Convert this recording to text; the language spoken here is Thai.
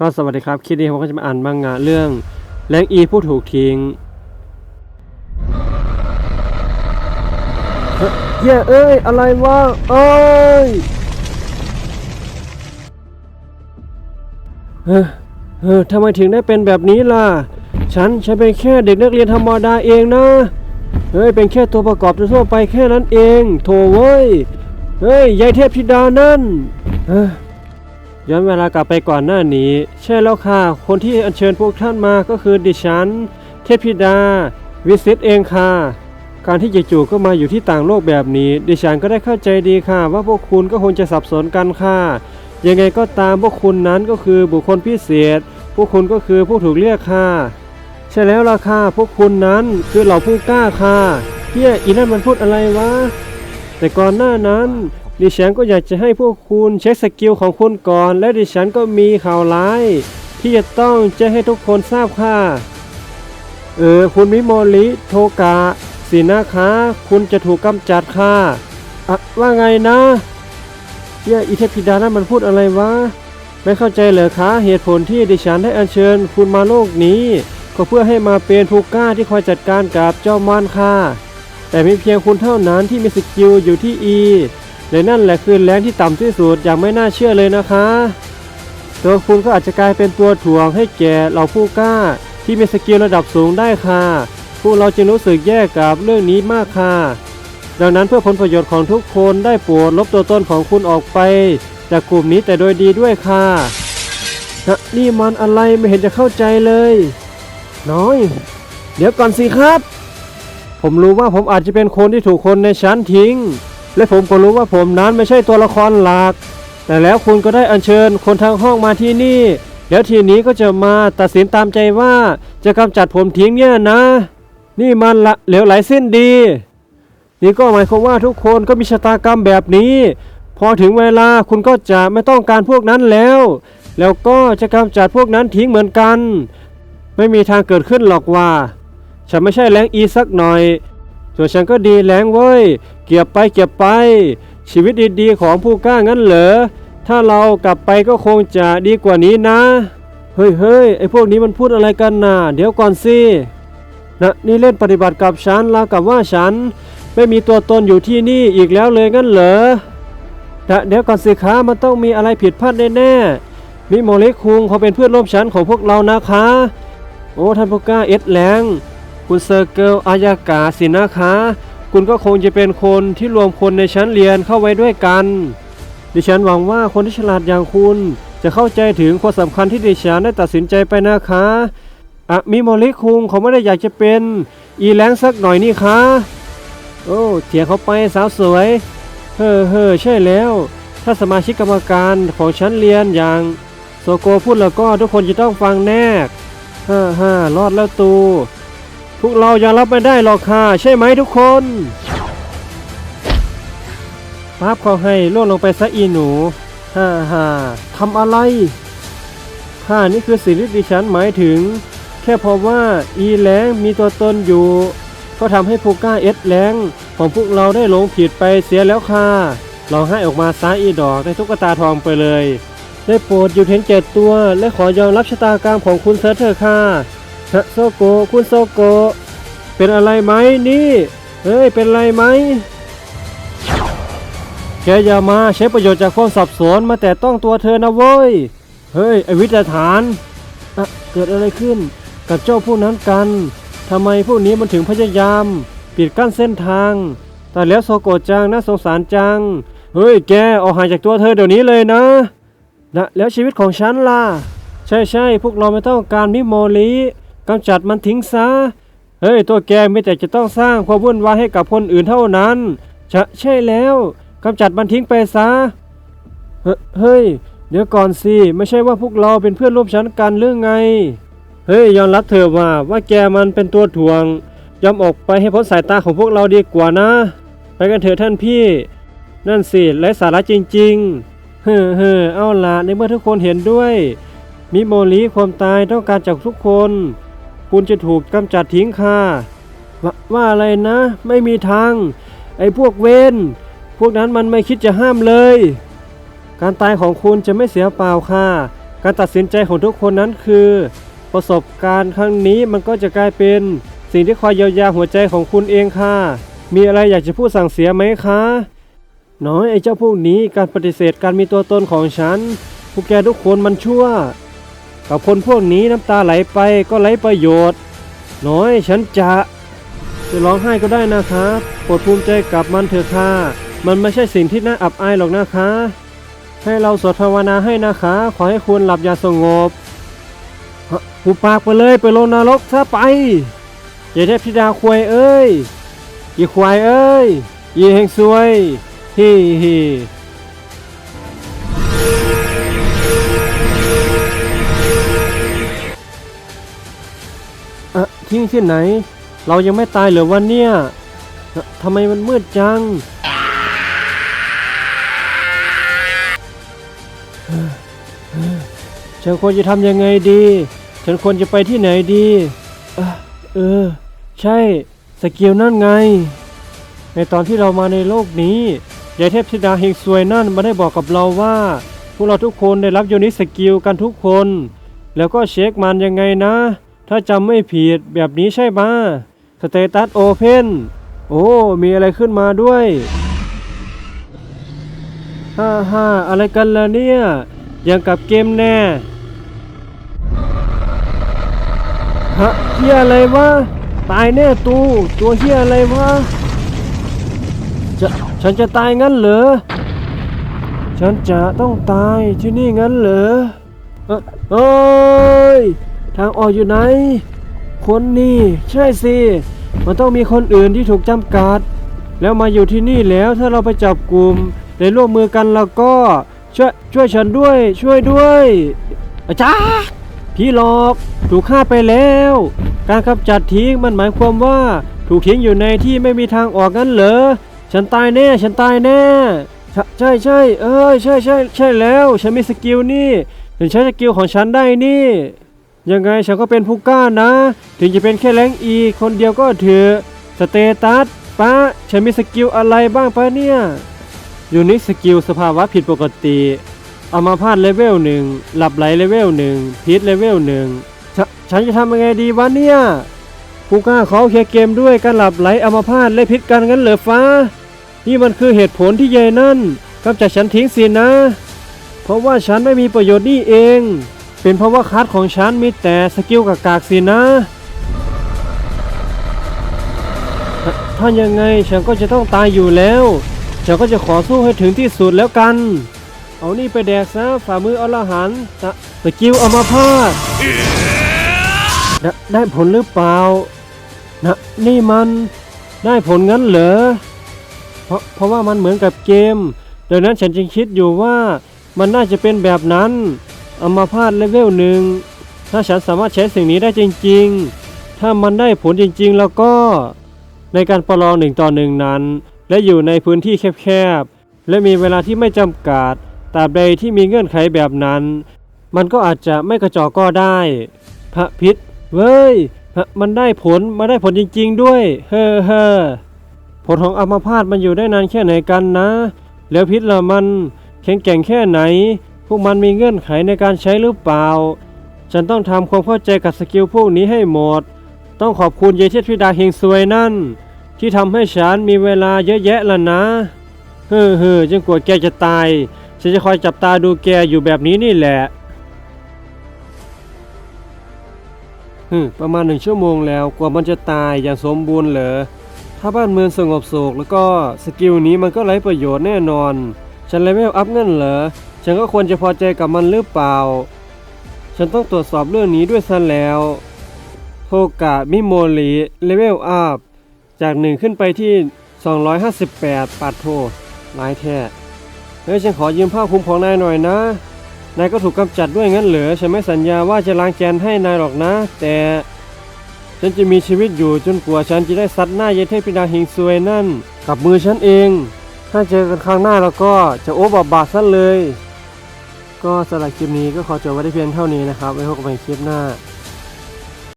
ก็สวัสดีครับ คลิปนี้ผมก็จะมาอ่านมังงะเรื่องแรงอีผู้ถูกทิ้งเฮ้ยเหี้ยเอ้ย อะไรวะเอ้ยเฮ้ยเฮ้ยทำไมถึงได้เป็นแบบนี้ล่ะ ฉันฉันเป็นแค่เด็กนักเรียนธรรมดาเองนะ เฮ้ย เป็นแค่ตัวประกอบทั่วไปแค่นั้นเอง โถเว้ย เฮ้ยยายเทพธิดานั่นเฮ้ ย้อนเวลากลับไปก่อนหน้านี้ ใช่แล้วค่ะ คนที่อัญเชิญพวกท่านมาก็คือดิฉัน เทพธิดา วิสิตเองค่ะ การที่จู่ๆก็มาอยู่ที่ต่างโลกแบบนี้ ดิฉันก็ได้เข้าใจดีค่ะ ว่าพวกคุณก็คงจะสับสนกันค่ะ ยังไงก็ตามพวกคุณนั้นก็คือบุคคลพิเศษ พวกคุณก็คือผู้ถูกเรียกค่ะ ใช่แล้วล่ะค่ะพวกคุณนั้นคือเหล่าผู้กล้าค่ะเฮียอีนั่นมันพูดอะไรวะแต่ก่อนหน้านั้น ดิฉันก็อยากจะให้พวกคุณเช็คสกิลของคุณก่อน และดิฉันก็มีข่าวร้าย ที่จะต้องแจ้งให้ทุกคนทราบค่ะ เออ คุณมิโมริโทกะสินะคะคุณจะถูกกำจัดค่ะอะว่าไงนะเยอิเทพิดานั้นมันพูดอะไรวะ ไม่เข้าใจเหรอคะ เหตุผลที่ดิฉันได้อัญเชิญคุณมาโลกนี้ ก็เพื่อให้มาเป็นผู้กล้าที่คอยจัดการกับเจ้ามารค่ะ แต่มีเพียงคุณเท่านั้นที่มีสกิลอยู่ที่ E และนั่นแหละคือแรงที่ต่ำที่สุดอย่างไม่น่าเชื่อเลยนะคะ ตัวคุณก็อาจจะกลายเป็นตัวถ่วงให้แก่เหล่าผู้กล้า ที่มีสกิลระดับสูงได้ค่ะ พวกเราจึงรู้สึกแย่กับเรื่องนี้มากค่ะ ดังนั้นเพื่อผลประโยชน์ของทุกคนได้โปรดลบตัวตนของคุณออกไป จากกลุ่มนี้แต่โดยดีด้วยค่ะนะนี่มันอะไรไม่เห็นจะเข้าใจเลย น้อย เดี๋ยวก่อนสิครับ ผมรู้ว่าผมอาจจะเป็นคนที่ถูกคนในชั้นทิ้ง และผมก็รู้ว่าผมนั้นไม่ใช่ตัวละครหลัก แต่แล้วคุณก็ได้อัญเชิญคนทางห้องมาที่นี่ แล้วทีนี้ก็จะมาตัดสินตามใจว่าจะกำจัดผมทิ้งเนี่ยนะ นี่มันละเหลวไหลเส้นดี นี่ก็หมายความว่าทุกคนก็มีชะตากรรมแบบนี้ พอถึงเวลาคุณก็จะไม่ต้องการพวกนั้นแล้ว แล้วก็จะกำจัดพวกนั้นทิ้งเหมือนกัน ไม่มีทางเกิดขึ้นหรอกว่า ฉันไม่ใช่แรงอีสักหน่อย ส่วนฉันก็ดีแรงเว้ย เก็บไปเก็บไป ชีวิตดีๆของผู้กล้างั้นเหรอ ถ้าเรากลับไปก็คงจะดีกว่านี้นะ เฮ้ยเฮ้ยไอพวกนี้มันพูดอะไรกันน่ะ เดี๋ยวก่อนสินะนี่เล่นปฏิบัติกับฉันแล้วกับว่าฉัน ไม่มีตัวตนอยู่ที่นี่อีกแล้วเลยงั้นเหรอนะเดี๋ยวก่อนสิคะมันต้องมีอะไรผิดพลาดแน่ๆมิโมเล็กคุงเขาเป็นเพื่อนร่วมชั้นของพวกเรานะคะ โอ้ท่านผู้กล้าเอ็ดแหลง คุณเซอร์เกิลอายากาสินะคะ คุณก็คงจะเป็นคนที่รวมคนในชั้นเรียนเข้าไว้ด้วยกัน ดิฉันหวังว่าคนที่ฉลาดอย่างคุณ จะเข้าใจถึงความสำคัญที่ดิฉันได้ตัดสินใจไปนะคะอะมิโมริคุงเขาไม่ได้อยากจะเป็น อีแรงสักหน่อยนี่คะโอ้เถียงเขาไปสาวสวย เฮ้อเฮ้อใช่แล้ว ถ้าสมาชิกกรรมการของชั้นเรียนอย่างโซโกพูดแล้วก็ทุกคนจะต้องฟังแน่ฮ่าฮ่ารอดแล้วตู พวกเรายังรับไม่ได้หรอกค่ะ ใช่ไหมทุกคนปั๊บเขาให้ล่วงลงไปซะอีหนูฮ่าฮ่าทำอะไรข้านี่คือสิ่งที่ดิฉันหมายถึง แค่เพราะว่าอีแรงมีตัวตนอยู่ ก็ทำให้ผู้กล้าเอ็ดแรงของพวกเราได้หลงผิดไปเสียแล้วค่ะลองให้ออกมาซาอีดอกได้ตุ๊กตาทองไปเลย ได้โปรดอยู่เห็นแก่ตัว และขอยอมรับชะตากรรมของคุณเซิร์เถอค่ะ ฮะโซโกคุณโซโกเป็นอะไรไหมนี่ เฮ้ย เป็นอะไรไหม แกอย่ามาใช้ประโยชน์จากความสับสนมาแต่ต้องตัวเธอนะเว้ย เฮ้ย ไอวิทยาฐานอะเกิดอะไรขึ้น กับเจ้าพวกนั้นกันทำไมพวกนี้มันถึงพยายาม ปิดกั้นเส้นทาง แต่แล้วโซโกจังน่าสงสารจัง เฮ้ย แกออกห่างจากตัวเธอเดี๋ยวนี้เลยนะนะแล้วชีวิตของฉันล่ะ ใช่ใช่พวกเราไม่ต้องการมิโมริ กำจัดมันทิ้งซะ เฮ้ย ตัวแกไม่แต่จะต้องสร้างความวุ่นวายให้กับคนอื่นเท่านั้นใช่ใช่แล้วกำจัดมันทิ้งไปซะ เฮ้ย เดี๋ยวก่อนสิ ไม่ใช่ว่าพวกเราเป็นเพื่อนร่วมชั้นกันหรือไง เฮ้ย ยอมรับเถอะว่าว่าแกมันเป็นตัวถ่วง ยอมออกไปให้พ้นสายตาของพวกเราดีกว่านะ ไปกันเถอะท่านพี่ นั่นสิไร้สาระจริง ๆ เฮ้อเฮ้อเอาละในเมื่อทุกคนเห็นด้วย มิโมริความตายต้องการจากทุกคน คุณจะถูกกำจัดทิ้งค่ะวว่าอะไรนะ ไม่มีทาง ไอ้พวกเวนพวกนั้นมันไม่คิดจะห้ามเลย การตายของคุณจะไม่เสียเปล่าค่ะ การตัดสินใจของทุกคนนั้นคือ ประสบการณ์ครั้งนี้มันก็จะกลายเป็น สิ่งที่คอยเยียวยาหัวใจของคุณเองค่ะ มีอะไรอยากจะพูดสั่งเสียไหมคะน้อยไอ้เจ้าพวกนี้การปฏิเสธการมีตัวตนของฉันพวกแกทุกคนมันชั่ว กับคนพวกนี้น้ำตาไหลไปก็ไร้ประโยชน์ น้อยฉันจะจะร้องไห้ก็ได้นะครับโปรดภูมิใจกับมันเถอะค่ะมันไม่ใช่สิ่งที่น่าอับอายหรอกนะคะ ให้เราสวดภาวนาให้นะคะ ขอให้คุณหลับอย่าสงบฮะหูปากไปเลยไปลงนรกซะไปอย่าเทพธิดาควายเอ้ยอีควายเอ้ยอีเฮงซวยฮิฮิ ทิ้งที่ไหน เรายังไม่ตายเหรอวันเนี่ยทำไมมันมืดจัง ฉันควรจะทำยังไงดี ฉันควรจะไปที่ไหนดีเออเออ ใช่ สกิลนั่นไง ในตอนที่เรามาในโลกนี้ยายเทพธิดาเฮงซวยนั่นมาได้บอกกับเราว่า พวกเราทุกคนได้รับโยนิสกิลกันทุกคน แล้วก็เช็คมันยังไงนะ ถ้าจำไม่ผิดแบบนี้ใช่ไหมสเตตัสโอเพนโอ้ มีอะไรขึ้นมาด้วยฮ่าฮ่าอะไรกันล่ะเนี่ย ยังกับเกมแน่ฮะเฮียอะไรวะ ตายแน่ตู ตัวเฮียอะไรวะจะฉันจะตายงั้นเหรอ ฉันจะต้องตายที่นี่งั้นเหรอเออเอ้ย ทางออกอยู่ไหน คนนี่ใช่สิ มันต้องมีคนอื่นที่ถูกจำกัด แล้วมาอยู่ที่นี่แล้วถ้าเราไปจับกลุ่มได้ร่วมมือกันแล้วก็ช่วยช่วยฉันด้วยช่วยด้วยอาจารย์พี่หลอกถูกฆ่าไปแล้ว การกำจัดทิ้งมันหมายความว่าถูกทิ้งอยู่ในที่ไม่มีทางออกงั้นเหรอฉันตายแน่ ฉันตายแน่ ใช่ใช่เอ้ยใช่ใช่ใช่แล้ว ฉันมีสกิลนี่ฉันใช้สกิลของฉันได้นี่ ยังไงฉันก็เป็นผู้กล้านะ ถึงจะเป็นแค่แรงอีคนเดียวก็เถอะสเตตัสป้าฉันมีสกิลอะไรบ้างปะเนี่ยยูนิคสกิลสภาวะผิดปกติอามาพาดเลเวลหนึ่งหลับไหลเลเวลหนึ่งพิษเลเวลหนึ่งฉฉันจะทำยังไงดีวะเนี่ยผู้กล้าขอเคลียร์เกมด้วยการหลับไหลอามาพาดและพิษกันงั้นเหรอฟ้า นี่มันคือเหตุผลที่เยนั่นกำจัดฉันทิ้งสินะ เพราะว่าฉันไม่มีประโยชน์นี่เอง เป็นเพราะว่าคัดของฉันมีแต่สกิลกากากสินะถ้าถ้ายังไงฉันก็จะต้องตายอยู่แล้ว ฉันก็จะขอสู้ให้ถึงที่สุดแล้วกัน เอานี่ไปแดกซะฝ่ามืออรหันตะสกิลอมาพาดได้ได้ผลหรือเปล่านะนี่มันได้ผลงั้นเหรอ เพราะเพราะว่ามันเหมือนกับเกม ดังนั้นฉันจึงคิดอยู่ว่ามันน่าจะเป็นแบบนั้น อามาพาดเลเวลหนึ่งถ้าฉันสามารถใช้สิ่งนี้ได้จริง ๆ ถ้ามันได้ผลจริง ๆ แล้วก็ในการประลองหนึ่งต่อหนึ่งนั้น และอยู่ในพื้นที่แคบๆ และมีเวลาที่ไม่จำกัดตราบใดที่มีเงื่อนไขแบบนั้น มันก็อาจจะไม่กระจอกก็ได้ พระพิษเว้ยพระมันได้ผลมาได้ผลจริง ๆ ด้วย เฮ้อเฮ้อผลของอัมาพาตมันอยู่ได้นานแค่ไหนกันนะ แล้วพิษละมันแข็งแกร่งแค่ไหน พวกมันมีเงื่อนไขในการใช้หรือเปล่า ฉันต้องทำความเข้าใจกับสกิลพวกนี้ให้หมด ต้องขอบคุณเยเชษพิดาเฮงซวยนั่น ที่ทำให้ฉันมีเวลาเยอะแยะแล้วนะ เฮ้อเฮ้อจนกว่าแกจะตาย ฉันจะคอยจับตาดูแกอยู่แบบนี้นี่แหละฮึประมาณหนึ่งชั่วโมงแล้วกว่ามันจะตายอย่างสมบูรณ์เหรอ ถ้าบ้านเมืองสงบสุขแล้วก็สกิลนี้มันก็ไร้ประโยชน์แน่นอน ฉันเลเวลอัพเงินเหรอ ฉันก็ควรจะพอใจกับมันหรือเปล่า ฉันต้องตรวจสอบเรื่องนี้ด้วยซะแล้วโฮกะมิโมริเลเวลอัพจาก 1 ขึ้นไปที่ 258 ปัดโทหลายแท้เฮ้ยฉันขอยืมผ้าคลุมของนายหน่อยนะ นายก็ถูกกำจัดด้วยงั้นเหรอ ฉันไม่สัญญาว่าจะล้างแกนให้นายหรอกนะ แต่ฉันจะมีชีวิตอยู่จนกว่าฉันจะได้ซัดหน้าเยเทพิดาหิงซวยนั่น กับมือฉันเอง ถ้าเจอกันครั้งหน้าเราก็จะโอ้บาบาดซะเลย ก็สำหรับคลิปนี้ก็ขอจบไว้ได้เพียงเท่านี้นะครับไว้พบกันใหม่คลิปหน้า